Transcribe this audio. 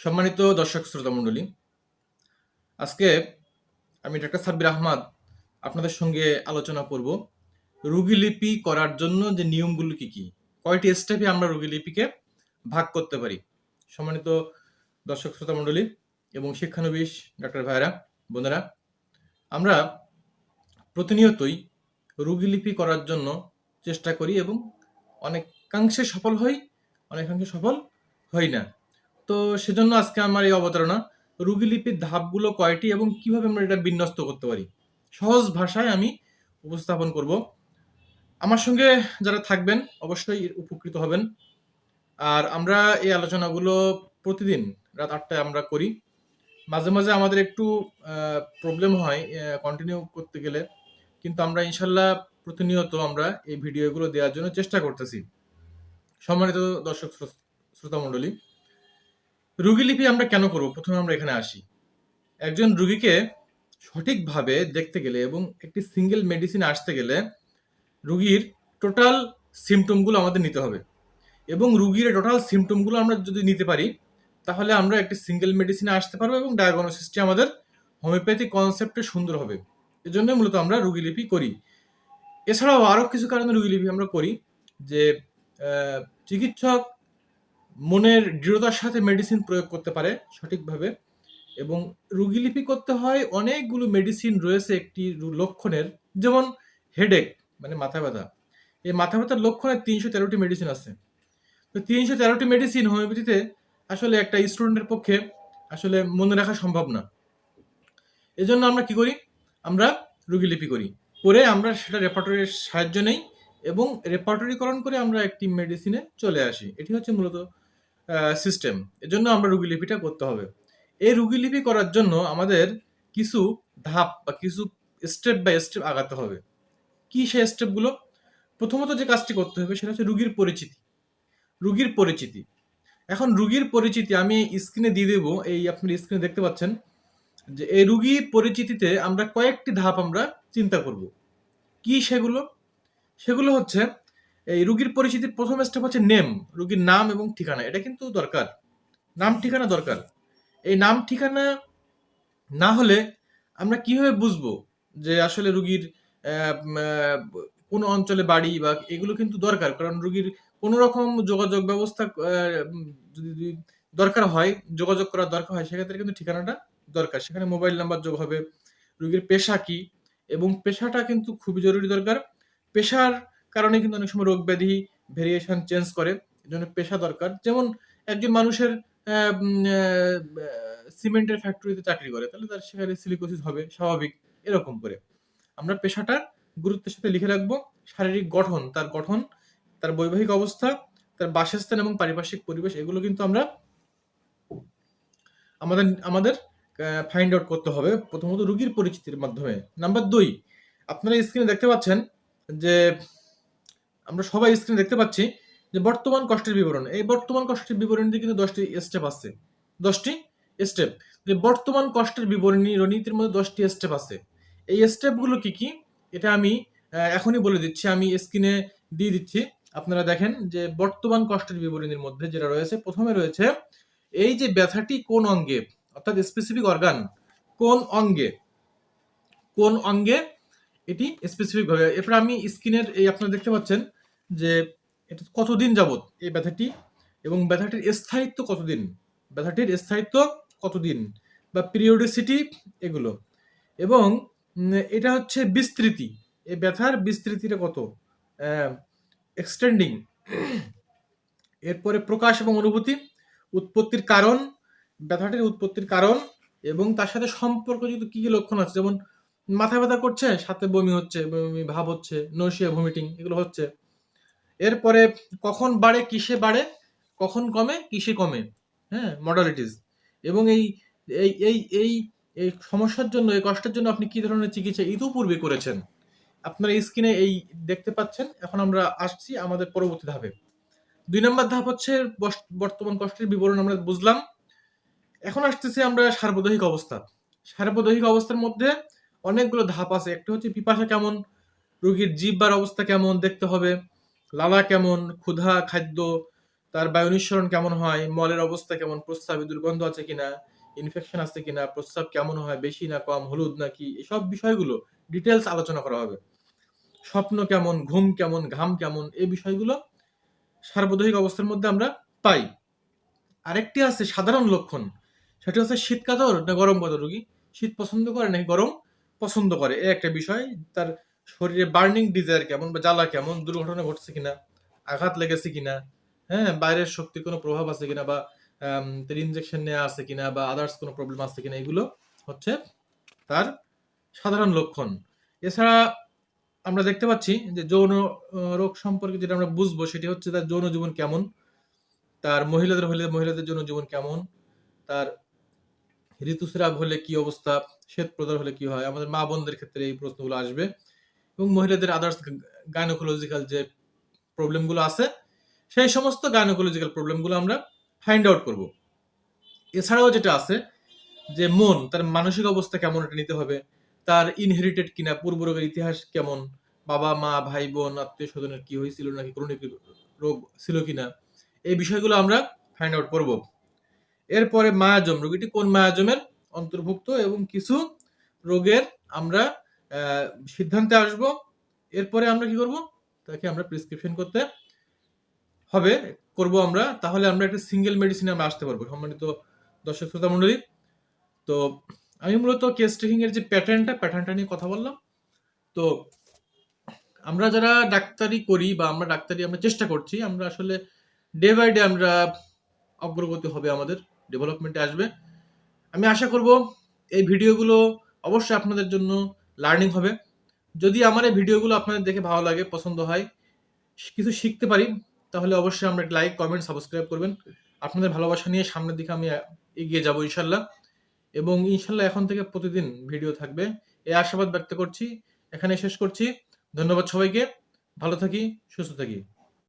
সম্মানিত দর্শক শ্রোতা মণ্ডলী, আজকে আমি ডাক্তার সাব্বির আহমদ আপনাদের সঙ্গে আলোচনা করব রুগীলিপি করার জন্য যে নিয়মগুলো কি কি, কয়টি স্টেপে আমরা রুগীলিপিকে ভাগ করতে পারি। সম্মানিত দর্শক শ্রোতা মণ্ডলী এবং শিক্ষানবিশ ডাক্তার ভাইরা বোনেরা, আমরা প্রতিনিয়তই রুগীলিপি করার জন্য চেষ্টা করি এবং অনেকাংশে সফল হই, অনেকাংশে সফল হই না। তো সেজন্য আজকে আমার এই অবতারণা রুগীলিপির ধাপগুলো কয়টি এবং কীভাবে আমরা এটা বিন্যস্ত করতে পারি? সহজ ভাষায় আমি উপস্থাপন করব। আমার সঙ্গে যারা থাকবেন অবশ্যই উপকৃত হবেন। আর আমরা এই আলোচনাগুলো প্রতিদিন রাত আটটায় আমরা করি। মাঝে মাঝে আমাদের একটু প্রবলেম হয় কন্টিনিউ করতে গেলে। কিন্তু আমরা ইনশাল্লাহ প্রতিনিয়ত আমরা এই ভিডিওগুলো দেওয়ার জন্য চেষ্টা করতেছি। সম্মানিত দর্শক শ্রোতা মণ্ডলী রুগীলিপি আমরা কেন করব? প্রথমে আমরা এখানে আসি। একজন রুগীকে সঠিকভাবে দেখতে গেলে এবং একটি সিঙ্গেল মেডিসিন আসতে গেলে রুগীর টোটাল সিমটমগুলো আমাদের নিতে হবে। এবং রুগীর টোটাল সিমটমগুলো আমরা যদি নিতে পারি, তাহলে আমরা একটি সিঙ্গেল মেডিসিনে আসতে পারব এবং ডায়াগনোসিসটি আমাদের হোমিওপ্যাথি কনসেপ্টে সুন্দর হবে। এজন্য মূলত আমরা রুগীলিপি করি। এছাড়াও আরও কিছু কারণে রুগীলিপি আমরা করি যে চিকিৎসক মনের দৃঢ়তার সাথে মেডিসিন প্রয়োগ করতে পারে সঠিকভাবে এবং রুগীলিপি করতে হয় অনেকগুলো মেডিসিন রয়েছে একটি লক্ষণের, যেমন হেডেক মানে মাথা ব্যথা। এই মাথা ব্যথার লক্ষণে তিনশো তেরোটি মেডিসিন আছে। তো তিনশো তেরোটি মেডিসিন হোমিওপ্যাথিতে আসলে একটা স্টুডেন্টের পক্ষে আসলে মনে রাখা সম্ভব না। এজন্য আমরা কি করি? আমরা রুগীলিপি করি। করে আমরা সেটা রেপার্টরির সাহায্য নেই এবং রেপার্টরিকরণ করে আমরা একটি মেডিসিনে চলে আসি। এটি হচ্ছে মূলত সিস্টেম এজন্য আমরা রুগীলিপিটা করতে হবে। এই রুগীলিপি করার জন্য আমাদের কিছু ধাপ বা কিছু স্টেপ বাই স্টেপ আগাতে হবে। কি সেই স্টেপগুলো প্রথমত যে কাজটি করতে হবে সেটা হচ্ছে রুগীর পরিচিতি। রুগীর পরিচিতি। এখন রুগীর পরিচিতি আমি স্ক্রিনে দিয়ে দেবো। এই আপনার স্ক্রিনে দেখতে পাচ্ছেন যে এই রুগী পরিচিতিতে আমরা কয়েকটি ধাপ আমরা চিন্তা করব। কি সেগুলো? সেগুলো হচ্ছে এই রুগীর পরিচিতির প্রথম স্টেপ হচ্ছে নেম রুগীর নাম এবং ঠিকানা। এটা কিন্তু দরকার। নাম, ঠিকানা দরকার। এই নাম, ঠিকানা না হলে আমরা কীভাবে বুঝব যে আসলে রুগীর কোন অঞ্চলে বাড়ি বা এগুলো কিন্তু দরকার? কারণ রুগীর কোনো রকম যোগাযোগ ব্যবস্থা যদি দরকার হয়, যোগাযোগ করার দরকার হয়, সেক্ষেত্রে কিন্তু ঠিকানাটা দরকার। সেখানে মোবাইল নাম্বার যোগ হবে। রুগীর পেশা কি? এবং পেশাটা কিন্তু খুবই জরুরি দরকার। পেশার কারণে কিন্তু অনেক সময় রোগ ব্যাধি ভেরিয়েশন চেঞ্জ করে জন্য পেশা দরকার। যেমন একজন মানুষের সিমেন্টের ফ্যাক্টরিতে চাকরি করে, তাহলে তার সেখানে সিলিকোসিস হবে, স্বাভাবিক, এরকম করে। আমরা পেশাটা গুরুত্বের সাথে লিখে রাখব, শারীরিক গঠন, তার গঠন, তার বৈবাহিক অবস্থা, তার বাসস্থান এবং পারিপার্শ্বিক পরিবেশ, এগুলো কিন্তু আমরা আমাদের আমাদের ফাইন্ড আউট করতে হবে, প্রথমত রুগীর পরিচিতির মাধ্যমে। নাম্বার দুই, আপনারা স্ক্রিনে দেখতে পাচ্ছেন যে আমরা সবাই স্ক্রিনে দেখতে পাচ্ছি যে বর্তমান কষ্টের বিবরণ। এই বর্তমান কষ্টের বিবরণীতে কিন্তু দশটি স্টেপ আছে। দশটি স্টেপ যে বর্তমান কষ্টের বিবরণী রণীতির মধ্যে দশটি স্টেপ আছে। এই স্টেপগুলো কি কি? এটা আমি এখনই বলে দিচ্ছি। আমি স্ক্রিনে দিয়ে দিচ্ছি। আপনারা দেখেন যে বর্তমান কষ্টের বিবরণীর মধ্যে যেটা রয়েছে, প্রথমে রয়েছে এই যে ব্যথাটি কোন অঙ্গে? অর্থাৎ স্পেসিফিক অর্গান কোন অঙ্গে? কোন অঙ্গে? এটি স্পেসিফিক ভাবে। এরপর আমি স্ক্রিনের এই আপনারা দেখতে পাচ্ছেন যে এটা কতদিন যাবত এই ব্যথাটি এবং ব্যথাটির স্থায়িত্ব কতদিন? ব্যথাটির স্থায়িত্ব কতদিন? বা পিরিয়ডিসিটি এগুলো। এবং এটা হচ্ছে বিস্তৃতি। এই ব্যথার বিস্তৃতিটা কত? এক্সটেন্ডিং এরপরে প্রকাশ এবং অনুভূতি, উৎপত্তির কারণ, ব্যথাটির উৎপত্তির কারণ এবং তার সাথে সম্পর্কযুক্ত কী কী লক্ষণ আছে? যেমন মাথা ব্যথা করছে, সাথে বমি হচ্ছে, বমি, ভাব হচ্ছে নসিয়া ভমিটিং এগুলো হচ্ছে। এরপরে কখন বাড়ে, কিসে বাড়ে, কখন কমে, কিসে কমে হ্যাঁ মডালিটিস এবং এই এই এই এই এই সমস্যার জন্য, এই কষ্টের জন্য আপনি কি ধরনের চিকিৎসা ইতিপূর্বে করেছেন? আপনারা স্ক্রিনে এই দেখতে পাচ্ছেন। এখন আমরা আসছি আমাদের পরবর্তী ধাপে। দুই নম্বর ধাপ হচ্ছে বর্তমান কষ্টের বিবরণ আমরা বুঝলাম। এখন আসতেছি আমরা সার্বদৈহিক অবস্থা। সার্বদৈহিক অবস্থার মধ্যে অনেকগুলো ধাপ আছে। একটা হচ্ছে পিপাসা কেমন, রোগীর জিব্বার অবস্থা কেমন, দেখতে হবে। লালা কেমন, ক্ষুধা, খাদ্য, তার বায়ু নিঃসরণ কেমন হয়, মলের অবস্থা কেমন, প্রস্রাবে দুর্গন্ধ আছে কিনা ইনফেকশন আছে কিনা, প্রস্রাব কেমন হয়, বেশি না কম, হলুদ নাকি, এসব বিষয়গুলো ডিটেলস আলোচনা করা হবে। স্বপ্ন কেমন, ঘুম কেমন, ঘাম কেমন এই বিষয়গুলো সার্বদৈহিক অবস্থার মধ্যে আমরা পাই। আরেকটি আছে সাধারণ লক্ষণ, সেটি হচ্ছে শীত কাতর না গরম কাতর রোগী? শীত পছন্দ করে নাকি গরম পছন্দ করে? এই একটা বিষয়, তার শরীরে বার্নিং ডিজায়ার কেমন বা জ্বালা কেমন, দুর্ঘটনা ঘটছে কিনা, আঘাত লেগেছে কিনা হ্যাঁ বাইরের শক্তি কোনো প্রভাব আছে কিনা বা তার ইনজেকশন নেওয়া আছে কিনা বা আদার্স কোনো প্রবলেম আছে কিনা, এগুলো হচ্ছে তার সাধারণ লক্ষণ। এছাড়া আমরা দেখতে পাচ্ছি যে যৌন রোগ সম্পর্কে যেটা আমরা বুঝব সেটি হচ্ছে তার যৌন জীবন কেমন, তার মহিলাদের হলে, মহিলাদের যৌন জীবন কেমন, তার ঋতুস্রাব হলে কি অবস্থা শ্বেত প্রদার হলে কি হয়, আমাদের মা বোনদের ক্ষেত্রে এই প্রশ্নগুলো আসবে। এবং মহিলাদের আদার্স গাইনোকোলজিক্যাল যে প্রবলেমগুলো আছে, সেই সমস্ত গাইনোকোলজিক্যাল প্রবলেমগুলো আমরা ফাইন্ড আউট করব। এছাড়াও যেটা আছে, যে মন, তার মানসিক অবস্থা কেমন এটা নিতে হবে, তার ইনহেরিটেড কিনা পূর্ব রোগের ইতিহাস কেমন, বাবা, মা, ভাই, বোন, আত্মীয় স্বজনের কি হয়েছিল নাকি ক্রনিক রোগ ছিল কিনা, এই বিষয়গুলো আমরা ফাইন্ড আউট করব। এরপরে মায়াজম, রোগীটি কোন মায়াজমের অন্তর্ভুক্ত এবং কিছু রোগের আমরা সিদ্ধান্তে আসব। এরপরে আমরা কি করব? তাকে আমরা প্রেসক্রিপশন করতে হবে, করব আমরা। তাহলে আমরা একটা সিঙ্গেল মেডিসিনে আমরা আসতে পারব, সম্মানিত দর্শক শ্রোতা মণ্ডলী। তো আমি মূলত কেস টেকিং এর যে প্যাটার্নটা প্যাটার্নটা নিয়ে কথা বললাম। তো আমরা যারা ডাক্তারি করি বা আমরা ডাক্তারি আমরা চেষ্টা করছি, আমরা আসলে ডে বাই ডে আমরা অগ্রগতি হবে আমাদের ডেভেলপমেন্টে আসবে। আমি আশা করব এই ভিডিওগুলো অবশ্যই আপনাদের জন্য লার্নিং হবে। যদি আমার এই ভিডিওগুলো আপনাদের দেখে ভালো লাগে, পছন্দ হয়, কিছু শিখতে পারি, তাহলে অবশ্যই আমরা লাইক কমেন্ট সাবস্ক্রাইব করবেন। আপনাদের ভালোবাসা নিয়ে সামনের দিকে আমি এগিয়ে যাব ইনশাল্লাহ। এবং ইনশাল্লাহ এখন থেকে প্রতিদিন ভিডিও থাকবে। এই আশাবাদ ব্যক্ত করছি। এখানে শেষ করছি। ধন্যবাদ সবাইকে। ভালো থাকি, সুস্থ থাকি।